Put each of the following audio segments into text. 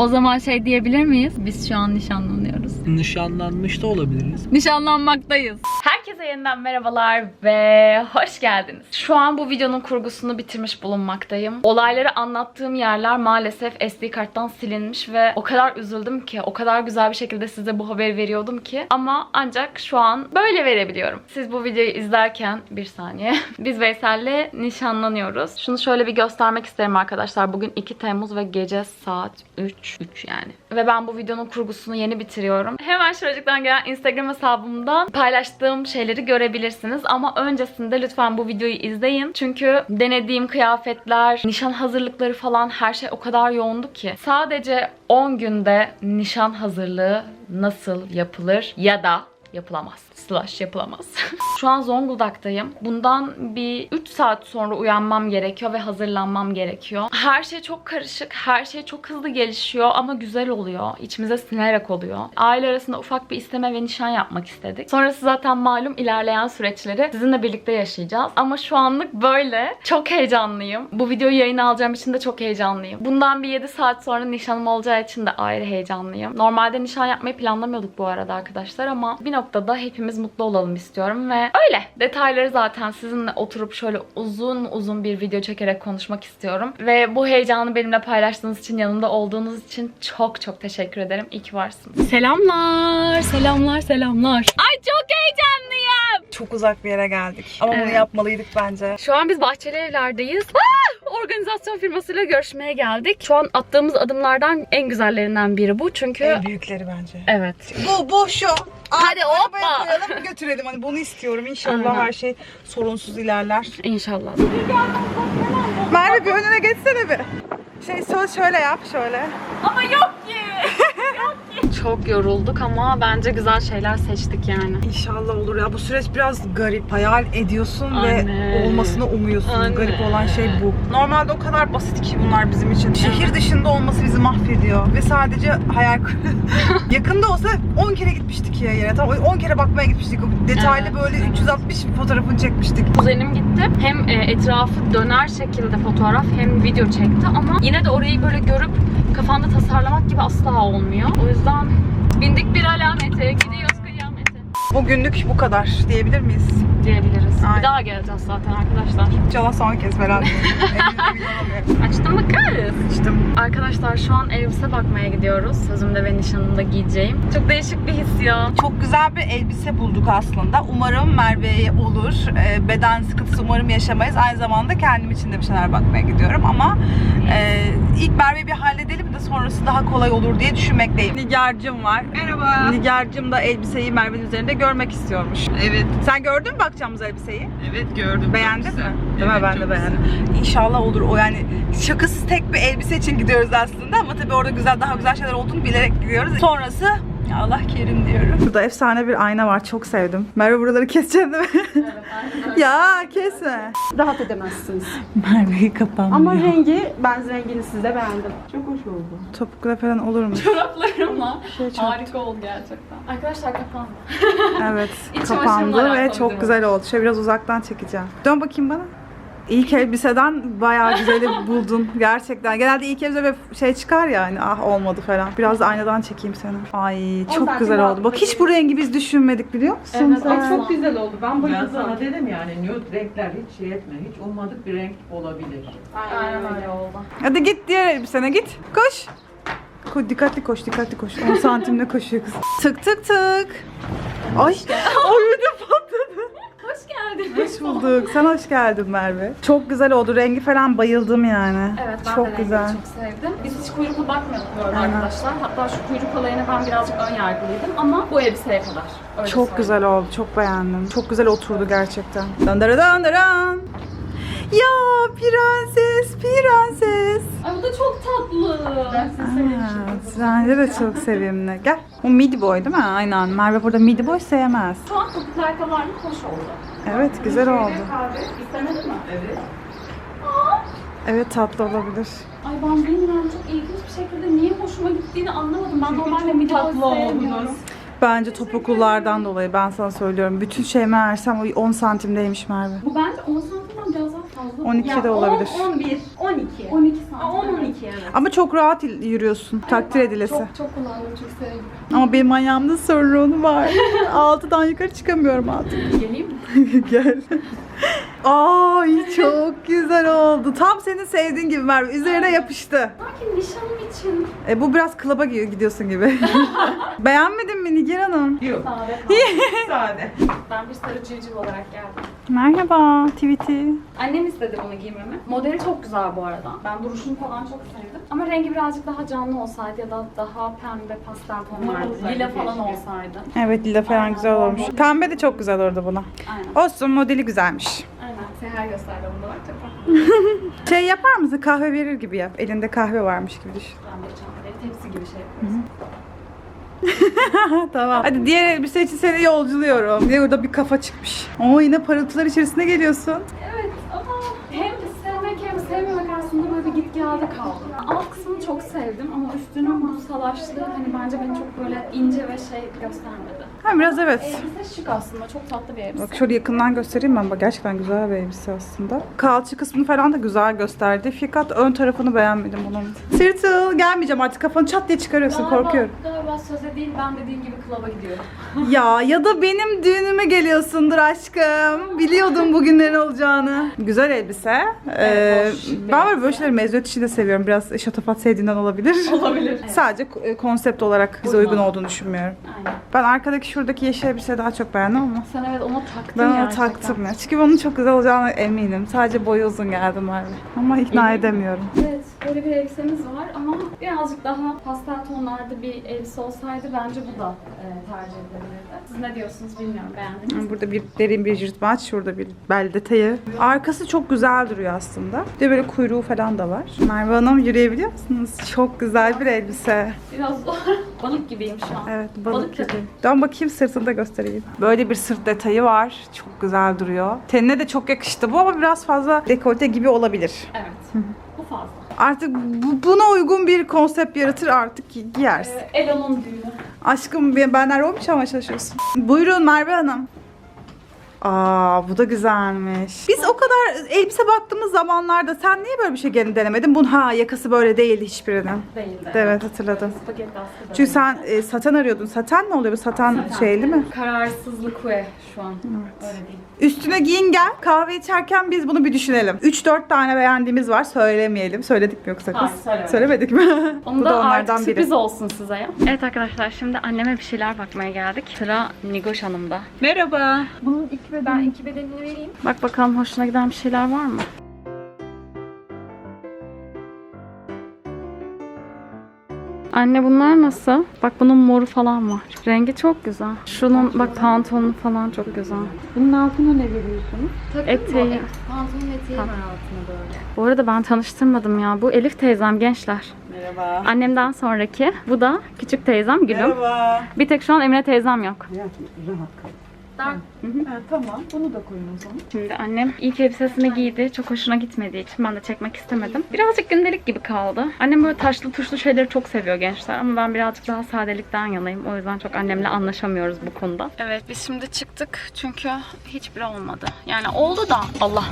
O zaman şey diyebilir miyiz? Biz şu an nişanlanıyoruz. Nişanlanmış da olabiliriz. Nişanlanmaktayız. Herkese yeniden merhabalar ve hoş geldiniz. Şu an bu videonun kurgusunu bitirmiş bulunmaktayım. Olayları anlattığım yerler maalesef SD karttan silinmiş ve o kadar üzüldüm ki, o kadar güzel bir şekilde size bu haberi veriyordum ki. Ama ancak şu an böyle verebiliyorum. Siz bu videoyu izlerken bir saniye. Biz Veysel'le nişanlanıyoruz. Şunu şöyle bir göstermek isterim arkadaşlar. Bugün 2 Temmuz ve gece saat 3. 3 yani. Ve ben bu videonun kurgusunu yeni bitiriyorum. Hemen şuracıktan gelen Instagram hesabımdan paylaştığım şeyleri görebilirsiniz. Ama öncesinde lütfen bu videoyu izleyin. Çünkü denediğim kıyafetler, nişan hazırlıkları falan her şey o kadar yoğundu ki. Sadece 10 günde nişan hazırlığı nasıl yapılır ya da yapılamaz. Slash yapılamaz. Şu an Zonguldak'tayım. Bundan bir 3 saat sonra uyanmam gerekiyor ve hazırlanmam gerekiyor. Her şey çok karışık, her şey çok hızlı gelişiyor ama güzel oluyor. İçimize sinerek oluyor. Aile arasında ufak bir isteme ve nişan yapmak istedik. Sonrası zaten malum ilerleyen süreçleri sizinle birlikte yaşayacağız. Ama şu anlık böyle. Çok heyecanlıyım. Bu videoyu yayına alacağım için de çok heyecanlıyım. Bundan bir 7 saat sonra nişanım olacağı için de ayrı heyecanlıyım. Normalde nişan yapmayı planlamıyorduk bu arada arkadaşlar ama bir noktada hepimiz mutlu olalım istiyorum ve öyle. Detayları zaten sizinle oturup şöyle uzun uzun bir video çekerek konuşmak istiyorum. Ve bu heyecanı benimle paylaştığınız için, yanımda olduğunuz için çok çok teşekkür ederim. İyi ki varsınız. Selamlar, selamlar, selamlar. Ay çok heyecanlıyım. Çok uzak bir yere geldik. Ama bunu Evet. yapmalıydık bence. Şu an biz Bahçeli Evler'deyiz. Organizasyon firmasıyla görüşmeye geldik. Şu an attığımız adımlardan en güzellerinden biri bu. Çünkü En büyükleri bence. evet. Bu, bu şu. Hadi arabaya hoppa. koyalım götürelim. Hani bunu istiyorum. İnşallah Aynen. her şey sorunsuz ilerler. İnşallah. Merve bir önüne geçsene bir. Şey söz şöyle yap şöyle. Ama yok ki. Çok yorulduk ama bence güzel şeyler seçtik yani. İnşallah olur ya. Bu süreç biraz garip. Hayal ediyorsun Anne. ve olmasını umuyorsun. Anne. Garip olan şey bu. Normalde o kadar basit ki bunlar bizim için. Şehir dışında olması bizi mahvediyor. Ve sadece hayal Yakında olsa 10 kere gitmiştik ya yere. Tamam 10 kere bakmaya gitmiştik. Detaylı Evet. böyle 360 fotoğrafını çekmiştik. Kuzenim gitti. Hem e, etrafı döner şekilde fotoğraf hem video çekti ama yine de orayı böyle görüp kafanda tasarlamak gibi asla olmuyor. O yüzden bindik bir alamete, gidiyoruz kıyamete Bugünlük bu kadar diyebilir miyiz? diyebiliriz. Aynen. Bir daha geleceğiz zaten arkadaşlar. İnşallah son kez falan. Arkadaşlar şu an elbise bakmaya gidiyoruz. Sözümde ve nişanımda giyeceğim. Çok değişik bir his ya. Çok güzel bir elbise bulduk aslında. Umarım Merve'ye olur. Ee, beden sıkıntısı umarım yaşamayız. Aynı zamanda kendim için de bir şeyler bakmaya gidiyorum ama e, ilk Merve'yi bir halledelim de sonrası daha kolay olur diye düşünmekteyim. Nigar'cım var. Merhaba. Nigar'cım da elbiseyi Merve'nin üzerinde görmek istiyormuş. Evet, Sen gördün mü bakacağımız elbiseyi? evet gördüm. Beğendin mi? güzel. Değil mi? Evet, Ben çok de beğendim. İnşallah olur. O yani şakasız tek bir elbise için gidiyoruz aslında ama tabii orada güzel daha güzel şeyler olduğunu bilerek gidiyoruz. Sonrası Allah kerim diyorum. Burada efsane bir ayna var. Çok sevdim. Merve buraları keseceksin değil mi? ya kesme. rahat edemezsiniz. Merve'yi kapanmıyor. Ama rengi, ben rengini size beğendim. Çok hoş oldu. Topukla falan olur mu? Çoraplarımla Şey çok- harika oldu gerçekten. Arkadaşlar kapandı. Evet. Kapandı ve çok güzel oldu. Şöyle biraz uzaktan çekeceğim. Dön bakayım bana. İlk elbiseden bayağı güzeli buldun gerçekten. Genelde ilk elbise böyle şey çıkar ya hani ah olmadı falan. Biraz da aynadan çekeyim seni. Ay çok zaten güzel oldu. Bak hiç bu rengi biz düşünmedik biliyor musun? Evet, Ay çok güzel oldu. Ben Ben bayıldım. sana dedim yani nude renkler hiç şey etme. Hiç ummadık bir renk olabilir. Aynen öyle oldu. Hadi git diğer elbisene git. Koş. Ko dikkatli koş, dikkatli koş. 10 santimle koşuyor kız. Tık tık tık. Ay, ay ödüm patladı. Hoş geldin. Hoş bulduk. Sen hoş geldin Merve. Çok güzel oldu. Rengi falan bayıldım yani. Evet ben çok de rengi güzel. çok sevdim. Biz hiç kuyruklu bakmıyorduk bu arada Aynen. arkadaşlar. Hatta şu kuyruk olayına ben birazcık ön yargılıydım ama bu elbiseye kadar. Öyle Çok söyleyeyim. güzel oldu. Çok beğendim. Çok güzel oturdu gerçekten. Döndürü döndürün. Ya prenses, prenses. Ay bu da çok tatlı. Evet, bence de çok sevimli. Gel. O midi boy değil mi? Aynen. Merve burada midi boy sevmez. Şu an topuklu ayakkabılarım hoş oldu. Evet, güzel oldu. İstemedin mi? Evet. Evet, tatlı olabilir. Ay ben bilmiyorum çok ilginç bir şekilde niye hoşuma gittiğini anlamadım. Ben normalde boy sevmiyorum. Bence topuklulardan dolayı ben sana söylüyorum. Bütün şey meğersem o 10 santimdeymiş Merve. Bu bence 10 santimden biraz daha fazla. 12 de olabilir. 10, 11, 12. 12 Aa, santim. 10, 12 yani. Ama çok rahat il- yürüyorsun. Takdir edilesi. Çok çok kullandım, çok sevdim. Ama benim ayağımda sorunu var. Altıdan yukarı çıkamıyorum artık. Geleyim mi? Gel. Ay çok güzel oldu. Tam senin sevdiğin gibi Merve. Üzerine yapıştı. Sanki nişanım için. E, bu biraz klaba gi- gidiyorsun gibi. Beğenmedin mi Nigar Hanım? Yok. Sade kaldı. Sade. ben bir sarı civciv olarak geldim. Merhaba Tweety. Annem istedi bunu giymemi. Modeli çok güzel bu arada. Ben duruşunu falan çok sevdim. Ama rengi birazcık daha canlı olsaydı ya da daha pembe pastel tonlarda, olsaydı lila falan keşke. olsaydı. Evet lila falan güzel olmuş. Pembe de çok güzel orada buna. Aynen. Olsun modeli güzelmiş. Aynen. Seher gösterdi bunu da var tabii. Şey yapar mısın? Kahve verir gibi yap. Elinde kahve varmış gibi düşün. Ben de çantayı tepsi gibi şey yapıyoruz. tamam. Hadi diğer elbise için seni yolculuyorum. Bir de orada bir kafa çıkmış. Oo yine parıltılar içerisine geliyorsun. Evet ama hem sevmek hem sevmemek arasında böyle bir git geldi kaldım. Alt kısmını çok sevdim ama üstünün bu salaşlığı hani bence beni çok böyle ince ve şey göstermedi. Ha biraz evet. Elbise şık aslında çok tatlı bir elbise. Bak şöyle yakından göstereyim ben. Bak gerçekten güzel bir elbise aslında. Kalça kısmını falan da güzel gösterdi. Fakat ön tarafını beğenmedim bunun. Sırtıl gelmeyeceğim artık kafanı çat diye çıkarıyorsun Galiba- korkuyorum. Galiba söze değil ben dediğin gibi klaba gidiyorum. ya ya da benim düğünüme geliyorsundur aşkım. Biliyordum bugünlerin olacağını. Güzel elbise. Ee, hoş bir ben böyle böyle mezuniyet işi de seviyorum. Biraz şatafat sevdiğinden olabilir. Olabilir. Sadece e, konsept olarak bize uygun olduğunu düşünmüyorum. Aynen. Ben arkadaki şuradaki yeşil elbiseyi daha çok beğendim ama. Sen evet ona taktın Ben onu gerçekten. taktım ya. Çünkü onun çok güzel olacağına eminim. Sadece boyu uzun geldi Merve. Ama ikna edemiyorum. Evet, böyle bir elbisemiz var ama birazcık daha pastel tonlarda bir elbise olsaydı bence bu da e, tercih edilebilirdi. Siz ne diyorsunuz bilmiyorum, beğendiniz mi? Burada bir derin bir yırtmaç, şurada bir bel detayı. Arkası çok güzel duruyor aslında. Bir de böyle kuyruğu falan da var. Merve Hanım yürüyebiliyor musunuz? Çok güzel bir elbise. Biraz zor. Balık gibiyim şu an. Evet Balık balık gibi. gibi. Dön bakayım sırtını da göstereyim. Böyle bir sırt detayı var. Çok güzel duruyor. Tenine de çok yakıştı bu ama biraz fazla dekolte gibi olabilir. Evet. bu fazla. Artık bu- buna uygun bir konsept yaratır artık gi- giyersin. Ee, Elo'nun düğünü. Aşkım ben- benden rol mu çalmaya çalışıyorsun? Buyurun Merve Hanım. Aa bu da güzelmiş. Biz o kadar elbise baktığımız zamanlarda sen niye böyle bir şey gene denemedin? Bunun ha yakası böyle değildi hiçbirinin. Değildi. Evet hatırladım. Spagetti askıda. Çünkü sen e, saten arıyordun. Saten mi oluyor bu saten, Zaten şey değil mi? Kararsızlık ve şu an. Öyle değil. Üstüne giyin gel. Kahve içerken biz bunu bir düşünelim. 3-4 tane beğendiğimiz var. Söylemeyelim. Söyledik mi yoksa kız? Hayır, söylemedik. Söylemedik mi? Onu bu da, da artık onlardan biri. sürpriz olsun size ya. Evet arkadaşlar şimdi anneme bir şeyler bakmaya geldik. Sıra Nigoş Hanım'da. Merhaba. Bunun iki beden, ben iki bedenini vereyim. Bak bakalım hoşuna giden bir şeyler var mı? Anne bunlar nasıl? Bak bunun moru falan var. Rengi çok güzel. Şunun bak pantolonu falan çok güzel. Bunun altına ne veriyorsunuz? Eteği. Pantolon eteği var altına böyle. Bu arada ben tanıştırmadım ya. Bu Elif teyzem gençler. Merhaba. Annemden sonraki. Bu da küçük teyzem Gülüm. Merhaba. Bir tek şu an Emine teyzem yok. Rahat, rahat kal. Dar. Ha, tamam. Bunu da koyun o zaman. Şimdi annem ilk elbisesini giydi. Çok hoşuna gitmediği için ben de çekmek istemedim. Birazcık gündelik gibi kaldı. Annem böyle taşlı tuşlu şeyleri çok seviyor gençler ama ben birazcık daha sadelikten yanayım. O yüzden çok annemle anlaşamıyoruz bu konuda. Evet biz şimdi çıktık çünkü hiçbiri olmadı. Yani oldu da Allah.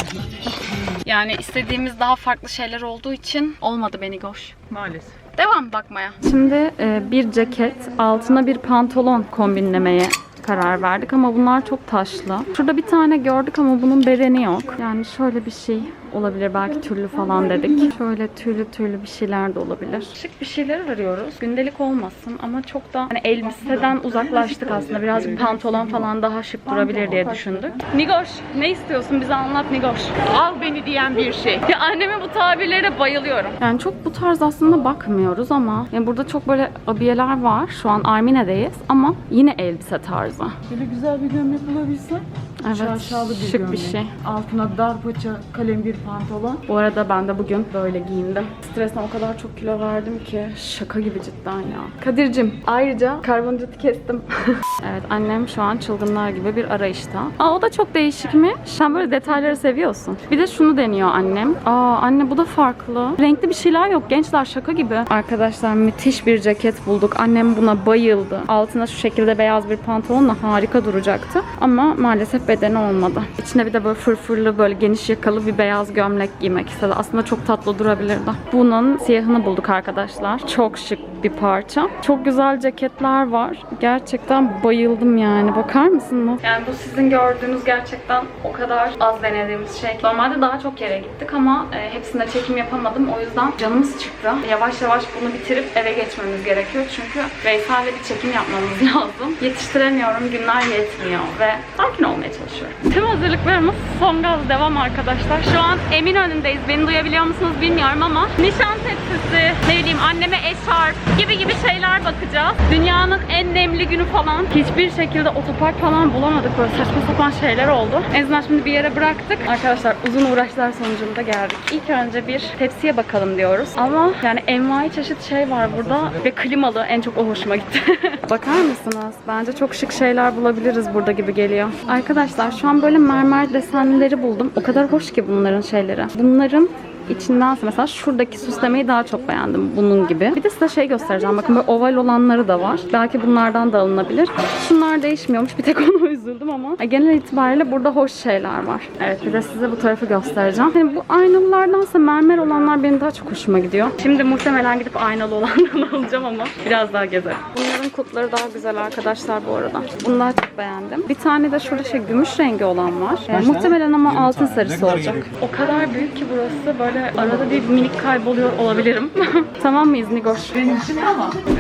Yani istediğimiz daha farklı şeyler olduğu için olmadı beni goş. Maalesef. Devam bakmaya. Şimdi e, bir ceket, altına bir pantolon kombinlemeye karar verdik ama bunlar çok taşlı. Şurada bir tane gördük ama bunun bedeni yok. Yani şöyle bir şey olabilir belki tüllü falan dedik. Şöyle tüylü tüylü bir şeyler de olabilir. Şık bir şeyler arıyoruz. Gündelik olmasın ama çok da hani elbiseden uzaklaştık aslında. Birazcık pantolon falan daha şık durabilir diye düşündük. Nigoş ne istiyorsun bize anlat Nigoş. Al beni diyen bir şey. Ya annemin bu tabirlere bayılıyorum. Yani çok bu tarz aslında bakmıyoruz ama yani burada çok böyle abiyeler var. Şu an Armine'deyiz ama yine elbise tarzı. Böyle güzel bir gömlek bulabilsem. Evet, Şaşalı bir şık gömlek. bir şey. Altına dar paça kalem bir pantolon. Bu arada ben de bugün böyle giyindim. Stresten o kadar çok kilo verdim ki şaka gibi cidden ya. Kadir'cim ayrıca karbonhidratı kestim. evet annem şu an çılgınlar gibi bir arayışta. Aa o da çok değişikmiş. Sen böyle detayları seviyorsun. Bir de şunu deniyor annem. Aa anne bu da farklı. Renkli bir şeyler yok gençler şaka gibi. Arkadaşlar müthiş bir ceket bulduk. Annem buna bayıldı. Altına şu şekilde beyaz bir pantolonla harika duracaktı. Ama maalesef bedeni olmadı. İçine bir de böyle fırfırlı böyle geniş yakalı bir beyaz gömlek giymek istedi. Aslında çok tatlı durabilirdi. Bunun siyahını bulduk arkadaşlar. Çok şık bir parça. Çok güzel ceketler var. Gerçekten bayıldım yani. Bakar mısınız? Yani bu sizin gördüğünüz gerçekten o kadar az denediğimiz şey. Normalde daha çok yere gittik ama e, hepsinde çekim yapamadım. O yüzden canımız çıktı. Yavaş yavaş bunu bitirip eve geçmemiz gerekiyor. Çünkü Veysel'le bir çekim yapmamız lazım. Yetiştiremiyorum. Günler yetmiyor ve sakin olmaya çalışıyorum. Tüm hazırlıklarımız son gaz devam arkadaşlar. Şu an Eminönü'ndeyiz. Beni duyabiliyor musunuz bilmiyorum ama nişan tepsisi, ne bileyim anneme eşarp gibi gibi şeyler bakacağız. Dünyanın en nemli günü falan. Hiçbir şekilde otopark falan bulamadık. Böyle saçma sapan şeyler oldu. En azından şimdi bir yere bıraktık. Arkadaşlar uzun uğraşlar sonucunda geldik. İlk önce bir tepsiye bakalım diyoruz. Ama yani envai çeşit şey var burada ve klimalı en çok o hoşuma gitti. Bakar mısınız? Bence çok şık şeyler bulabiliriz burada gibi geliyor. Arkadaşlar şu an böyle mermer desenlileri buldum. O kadar hoş ki bunların şeyleri. Bunların içindense mesela şuradaki süslemeyi daha çok beğendim bunun gibi. Bir de size şey göstereceğim. Bakın böyle oval olanları da var. Belki bunlardan da alınabilir. Şunlar değişmiyormuş. Bir tek ona üzüldüm ama genel itibariyle burada hoş şeyler var. Evet bir de size bu tarafı göstereceğim. Yani bu aynalılardansa mermer olanlar benim daha çok hoşuma gidiyor. Şimdi muhtemelen gidip aynalı olandan alacağım ama biraz daha gezerim. Bunların kutları daha güzel arkadaşlar bu arada. Bunları çok beğendim. Bir tane de şurada şey gümüş rengi olan var. Yani muhtemelen ama altın sarısı olacak. O kadar büyük ki burası böyle arada bir minik kayboluyor olabilirim. tamam mıyız Nigoş?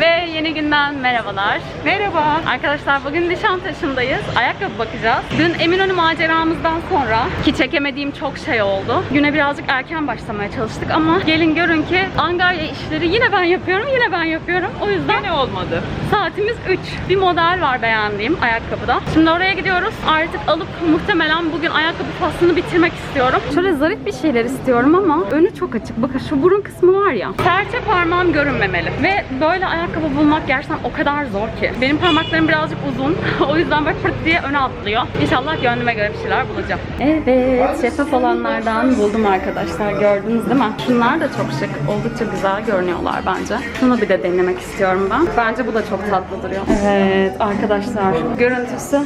Ve yeni günden merhabalar. Merhaba. Arkadaşlar bugün Nişantaşı'ndayız. Ayakkabı bakacağız. Dün Eminönü maceramızdan sonra ki çekemediğim çok şey oldu. Güne birazcık erken başlamaya çalıştık ama gelin görün ki Angarya işleri yine ben yapıyorum, yine ben yapıyorum. O yüzden ne olmadı. Saatimiz 3. Bir model var beğendiğim ayakkabıda. Şimdi oraya gidiyoruz. Artık alıp muhtemelen bugün ayakkabı faslını bitirmek istiyorum. Şöyle zarif bir şeyler istiyorum ama önü çok açık. Bakın şu burun kısmı var ya. Serçe parmağım görünmemeli. Ve böyle ayakkabı bulmak gerçekten o kadar zor ki. Benim parmaklarım birazcık uzun. o yüzden böyle fırt diye öne atlıyor. İnşallah gönlüme göre bir şeyler bulacağım. Evet, şeffaf olanlardan buldum arkadaşlar. Gördünüz değil mi? Şunlar da çok şık. Oldukça güzel görünüyorlar bence. Şunu bir de denemek istiyorum ben. Bence bu da çok tatlı duruyor. Evet arkadaşlar. Görüntüsü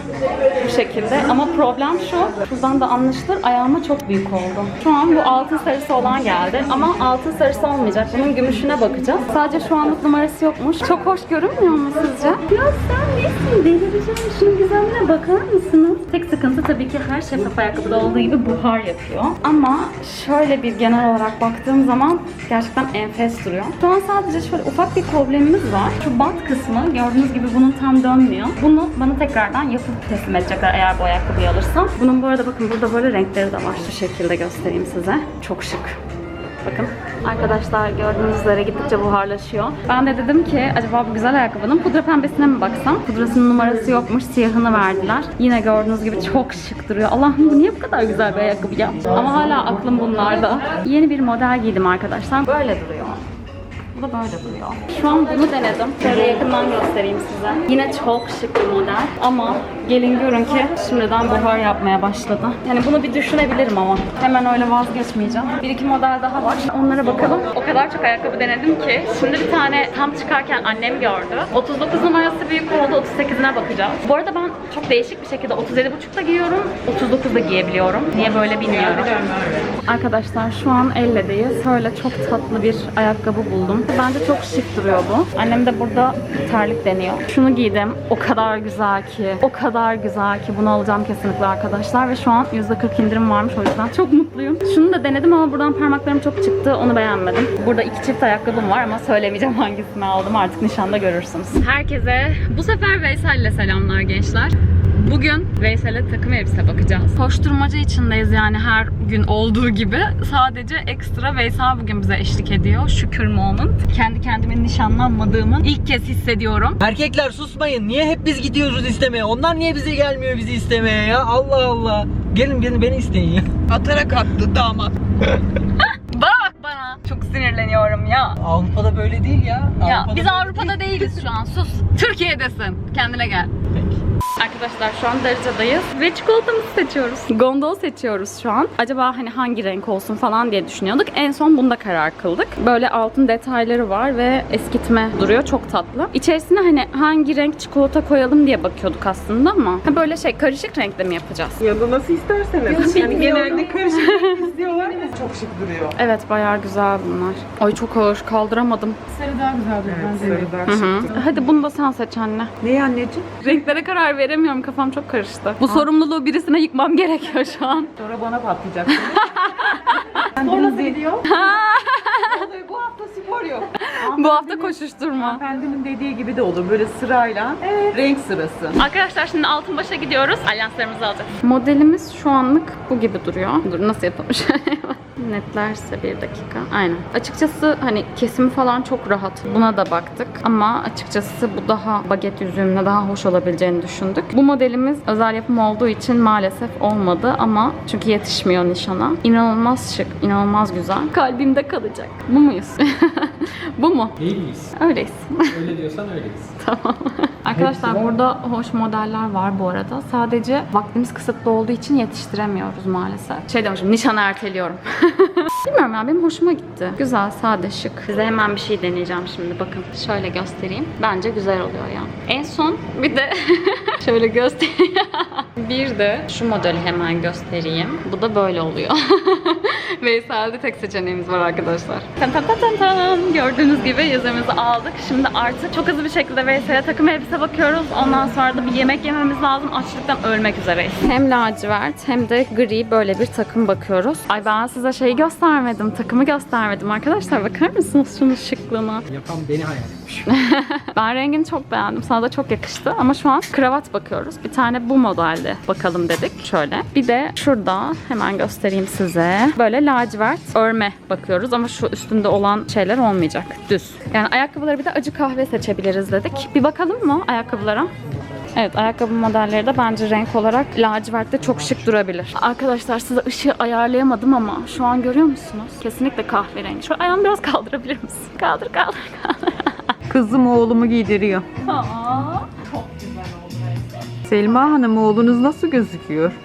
bu şekilde. Ama problem şu. Şuradan da anlaşılır. Ayağıma çok büyük oldu. Şu an bu altın sarısı olan geldi. Ama altın sarısı olmayacak. Bunun gümüşüne bakacağız. Sadece şu anlık numarası yokmuş. Çok hoş görünmüyor mu sizce? Ya sen nesin? Delireceğim. Şunun güzelliğine bakar mısınız? Tek sıkıntı tabii ki her şeffaf ayakkabıda olduğu gibi buhar yapıyor. Ama şöyle bir genel olarak baktığım zaman gerçekten enfes duruyor. Şu an sadece şöyle ufak bir problemimiz var. Şu bant kısmı gördüğünüz gibi bunun tam dönmüyor. Bunu bana tekrardan yapıp teslim edecekler eğer bu ayakkabıyı alırsam. Bunun bu arada bakın burada böyle renkleri de var. Şu şekilde göstereyim size. Çok şık. Bakın. Arkadaşlar gördüğünüz üzere gittikçe buharlaşıyor. Ben de dedim ki acaba bu güzel ayakkabının pudra pembesine mi baksam? Pudrasının numarası yokmuş. Siyahını verdiler. Yine gördüğünüz gibi çok şık duruyor. Allah'ım bu niye bu kadar güzel bir ayakkabı ya? Ama hala aklım bunlarda. Yeni bir model giydim arkadaşlar. Böyle duruyor. Da böyle duruyor. Şu an bunu denedim. Şöyle yakından göstereyim size. Yine çok şık bir model ama gelin görün ki şimdiden buhar yapmaya başladı. Yani bunu bir düşünebilirim ama hemen öyle vazgeçmeyeceğim. Bir iki model daha var. Onlara bakalım. O kadar çok ayakkabı denedim ki şimdi bir tane tam çıkarken annem gördü. 39 numarası büyük oldu. 38'ine bakacağız. Bu arada ben çok değişik bir şekilde 37.5'da giyiyorum. 39'da giyebiliyorum. Niye böyle bilmiyorum. Arkadaşlar şu an elledeyiz. Böyle çok tatlı bir ayakkabı buldum. Bence çok şık duruyor bu. Annem de burada terlik deniyor. Şunu giydim. O kadar güzel ki. O kadar güzel ki. Bunu alacağım kesinlikle arkadaşlar. Ve şu an %40 indirim varmış o yüzden. Çok mutluyum. Şunu da denedim ama buradan parmaklarım çok çıktı. Onu beğenmedim. Burada iki çift ayakkabım var ama söylemeyeceğim hangisini aldım. Artık nişanda görürsünüz. Herkese bu sefer Veysel'le selamlar gençler. Bugün Veysel'e takım elbise bakacağız. Koşturmaca içindeyiz yani her gün olduğu gibi. Sadece ekstra Veysel bugün bize eşlik ediyor. Şükür moment. Kendi kendime nişanlanmadığımı ilk kez hissediyorum. Erkekler susmayın. Niye hep biz gidiyoruz istemeye? Onlar niye bize gelmiyor bizi istemeye ya? Allah Allah. Gelin beni, beni isteyin ya. Atarak attı damat. Bak bana. Çok sinirleniyorum ya. Avrupa'da böyle değil ya. Ya Avrupa'da biz böyle Avrupa'da değiliz şu an. Sus. Türkiye'desin. Kendine gel. Arkadaşlar şu an Darıca'dayız ve çikolatamızı seçiyoruz. Gondol seçiyoruz şu an. Acaba hani hangi renk olsun falan diye düşünüyorduk. En son bunda karar kıldık. Böyle altın detayları var ve eskitme duruyor. Çok tatlı. İçerisine hani hangi renk çikolata koyalım diye bakıyorduk aslında ama ha böyle şey karışık renkte mi yapacağız? Ya da nasıl isterseniz. Yani genelde karışık istiyorlar ya. Çok şık duruyor. Evet bayağı güzel bunlar. Ay çok ağır kaldıramadım. Sarı daha güzeldir bence. Sarı Hı hı. Hadi bunu da sen seç anne. Ne anneciğim? Renklere karar veremiyorum. Kafam çok karıştı. Bu sorumluluğu birisine yıkmam gerekiyor şu an. Sonra bana patlayacak. Spor nasıl gidiyor? Vallahi bu hafta spor yok. Bu hafta koşuşturma. Hanımefendinin dediği gibi de olur. Böyle sırayla renk sırası. Arkadaşlar şimdi Altınbaş'a gidiyoruz. Alyanslarımızı alacağız. Modelimiz şu anlık bu gibi duruyor. Dur nasıl yapalım Netlerse bir dakika. Aynen. Açıkçası hani kesimi falan çok rahat. Buna da baktık. Ama açıkçası bu daha baget yüzüğümle daha hoş olabileceğini düşündük. Bu modelimiz özel yapım olduğu için maalesef olmadı ama çünkü yetişmiyor nişana. İnanılmaz şık, inanılmaz güzel. Kalbimde kalacak. Bu muyuz? bu mu? Değil miyiz? Öyleyiz. Öyle diyorsan öyleyiz. Arkadaşlar burada hoş modeller var bu arada. Sadece vaktimiz kısıtlı olduğu için yetiştiremiyoruz maalesef. Şey demişim, nişanı erteliyorum. Bilmiyorum ya benim hoşuma gitti. Güzel, sade, şık. Size hemen bir şey deneyeceğim şimdi bakın. Şöyle göstereyim. Bence güzel oluyor ya. En son bir de şöyle göstereyim. bir de şu modeli hemen göstereyim. Bu da böyle oluyor. Veysel'de tek seçeneğimiz var arkadaşlar. Tan tan tan tan tan. Gördüğünüz gibi yüzümüzü aldık. Şimdi artık çok hızlı bir şekilde Veysel'e takım elbise bakıyoruz. Ondan sonra da bir yemek yememiz lazım. Açlıktan ölmek üzereyiz. Hem lacivert hem de gri böyle bir takım bakıyoruz. Ay ben size şeyi göstermedim. Takımı göstermedim. Arkadaşlar bakar mısınız şunun şıklığına? Yapan beni hayal etmiş. Ben rengini çok beğendim. Sana da çok yakıştı. Ama şu an kravat bakıyoruz. Bir tane bu modelde bakalım dedik. Şöyle. Bir de şurada hemen göstereyim size. Böyle lacivert örme bakıyoruz. Ama şu üstünde olan şeyler olmayacak. Düz. Yani ayakkabıları bir de acı kahve seçebiliriz dedik. Bir bakalım mı ayakkabılara? Evet ayakkabı modelleri de bence renk olarak lacivertte çok şık durabilir. Arkadaşlar size ışığı ayarlayamadım ama şu an görüyor musunuz? Kesinlikle kahverengi. Şu ayağını biraz kaldırabilir misin? Kaldır kaldır kaldır. Kızım oğlumu giydiriyor. Aa. Selma Hanım oğlunuz nasıl gözüküyor?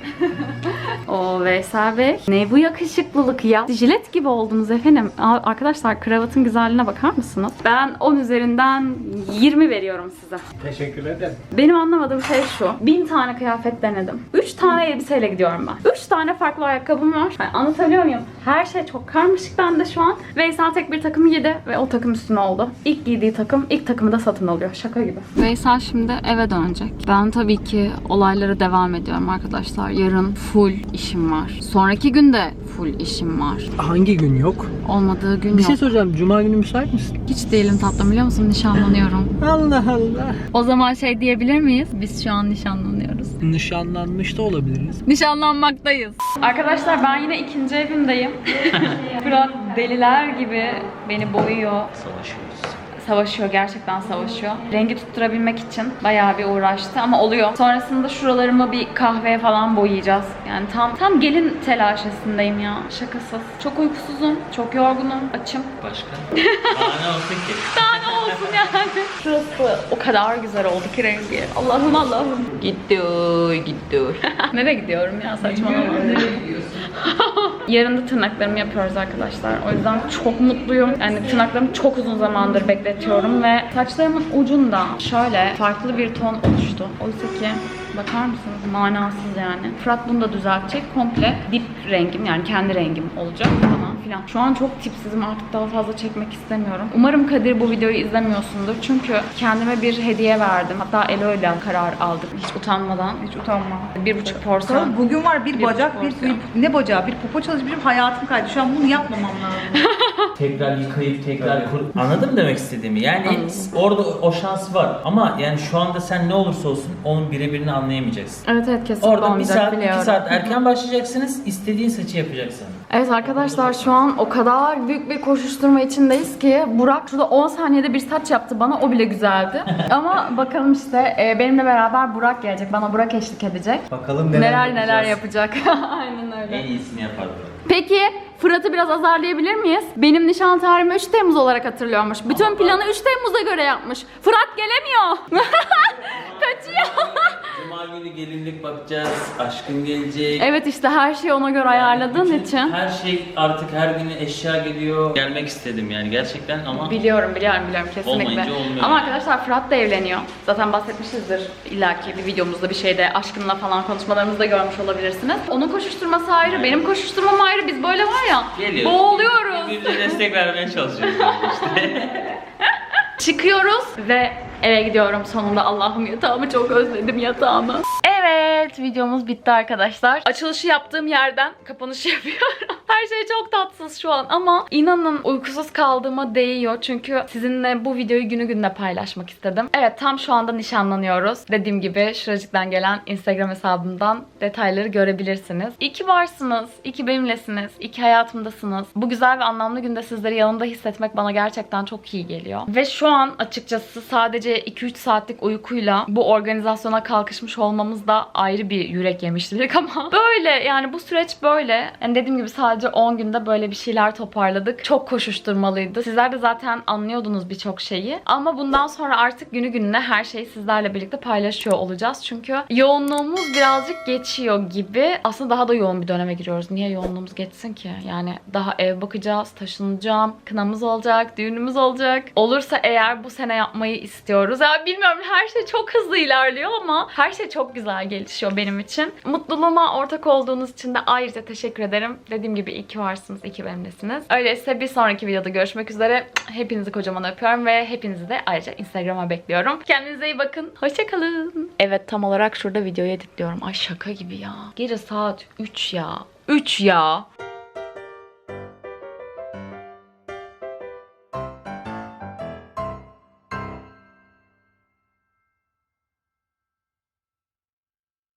O Veysel Bey. Ne bu yakışıklılık ya? Jilet gibi oldunuz efendim. Arkadaşlar kravatın güzelliğine bakar mısınız? Ben 10 üzerinden 20 veriyorum size. Teşekkür ederim. Benim anlamadığım şey şu. Bin tane kıyafet denedim. 3 tane elbiseyle gidiyorum ben. 3 tane farklı ayakkabım var. Yani anlatabiliyor muyum? Her şey çok karmaşık bende şu an. Veysel tek bir takım giydi ve o takım üstüne oldu. İlk giydiği takım ilk takımı da satın alıyor. Şaka gibi. Veysel şimdi eve dönecek. Ben tabii ki olaylara devam ediyorum arkadaşlar. Yarın full işim var. Sonraki gün de full işim var. Hangi gün yok? Olmadığı gün Bir yok. şey soracağım. Cuma günü müsait misin? Hiç değilim tatlım biliyor musun? Nişanlanıyorum. Allah Allah. O zaman şey diyebilir miyiz? Biz şu an nişanlanıyoruz. Nişanlanmış da olabiliriz. Nişanlanmaktayız. Arkadaşlar ben yine ikinci evimdeyim. Fırat deliler gibi beni boyuyor. Savaşıyoruz. Savaşıyor, gerçekten savaşıyor. Rengi tutturabilmek için bayağı bir uğraştı ama oluyor. Sonrasında şuralarımı bir kahveye falan boyayacağız. Yani tam tam gelin telaşesindeyim ya. Şakasız. Çok uykusuzum, çok yorgunum, açım. Başka? Daha ne olsun ki? Daha ne olsun yani. Şurası o kadar güzel oldu ki rengi. Allah'ım Allah'ım. Gitti, gitti. Nereye gidiyorum ya saçmalama. Yarın da tırnaklarımı yapıyoruz arkadaşlar. O yüzden çok mutluyum. Yani tırnaklarımı çok uzun zamandır bekletiyorum ve saçlarımın ucunda şöyle farklı bir ton oluştu. Oysa ki bakar mısınız manasız yani. Fırat bunu da düzeltecek. Komple dip rengim yani kendi rengim olacak falan filan. Şu an çok tipsizim artık daha fazla çekmek istemiyorum. Umarım Kadir bu videoyu izlemiyorsundur. Çünkü kendime bir hediye verdim. Hatta Elo ile karar aldık hiç utanmadan. Hiç utanma. Bir buçuk porsiyon. Bugün var bir, Bir bacak, bir, bir- ne bacağı, bir popo çalışmışım hayatım kaydı. Şu an bunu yapmamam lazım. tekrar yıkayıp tekrar kur... Anladın mı demek istediğimi? Yani orada o şans var ama yani şu anda sen ne olursa olsun onun birebirini anlayamayacaksın. Evet evet kesinlikle Orada bir olmayacak saat, biliyorum. iki saat erken başlayacaksınız, istediğin saçı yapacaksın. Evet arkadaşlar şu an o kadar büyük bir koşuşturma içindeyiz ki Burak şurada 10 saniyede bir saç yaptı bana o bile güzeldi. Ama bakalım işte e, benimle beraber Burak gelecek. Bana Burak eşlik edecek. Bakalım Neler neler, yapacak. Aynen öyle. En iyisini yapar. Peki Fırat'ı biraz azarlayabilir miyiz? Benim nişan tarihimi 3 Temmuz olarak hatırlıyormuş. Bütün planı 3 Temmuz'a göre yapmış. Fırat gelemiyor. Kaçıyor. Cuma günü gelinlik bakacağız. Aşkın gelecek. Evet işte her şeyi ona göre ayarladığın Bütün için. Her şey artık her gün eşya geliyor. Gelmek istedim yani gerçekten ama Biliyorum biliyorum biliyorum kesinlikle. Olmayınca olmuyor Ama arkadaşlar Fırat da evleniyor. Zaten bahsetmişizdir illaki bir videomuzda bir şeyde aşkınla falan konuşmalarımızda görmüş olabilirsiniz. Onun koşuşturması ayrı, benim koşuşturmam ayrı. Biz böyle var ya geliyor. boğuluyoruz. Birbirimize destek vermeye çalışıyoruz işte. Çıkıyoruz ve eve gidiyorum sonunda. Allah'ım yatağımı çok özledim yatağımı. Evet videomuz bitti arkadaşlar. Açılışı yaptığım yerden kapanışı yapıyorum. Her şey çok tatsız şu an ama inanın uykusuz kaldığıma değiyor. Çünkü sizinle bu videoyu günü gününe paylaşmak istedim. Evet tam şu anda nişanlanıyoruz. Dediğim gibi şuracıktan gelen Instagram hesabımdan detayları görebilirsiniz. İyi ki varsınız. İyi ki benimlesiniz. İyi ki hayatımdasınız. Bu güzel ve anlamlı günde sizleri yanımda hissetmek bana gerçekten çok iyi geliyor. Ve şu an açıkçası sadece 2-3 saatlik uykuyla bu organizasyona kalkışmış olmamız da ayrı bir yürek yemiştik ama böyle yani bu süreç böyle. Yani dediğim gibi sadece 10 günde böyle bir şeyler toparladık. Çok koşuşturmalıydı. Sizler de zaten anlıyordunuz birçok şeyi. Ama bundan sonra artık günü gününe her şeyi sizlerle birlikte paylaşıyor olacağız. Çünkü yoğunluğumuz birazcık geçiyor gibi. Aslında daha da yoğun bir döneme giriyoruz. Niye yoğunluğumuz geçsin ki? Yani daha ev bakacağız, taşınacağım, kınamız olacak, düğünümüz olacak. Olursa eğer bu sene yapmayı istiyoruz. Ya bilmiyorum her şey çok hızlı ilerliyor ama her şey çok güzel gelişiyor benim için. Mutluluğuma ortak olduğunuz için de ayrıca teşekkür ederim. Dediğim gibi iyi ki varsınız, iyi ki benimlesiniz. Öyleyse bir sonraki videoda görüşmek üzere. Hepinizi kocaman öpüyorum ve hepinizi de ayrıca Instagram'a bekliyorum. Kendinize iyi bakın. Hoşçakalın. Evet tam olarak şurada videoyu editliyorum. Ay şaka gibi ya. Gece saat 3 ya. 3 ya.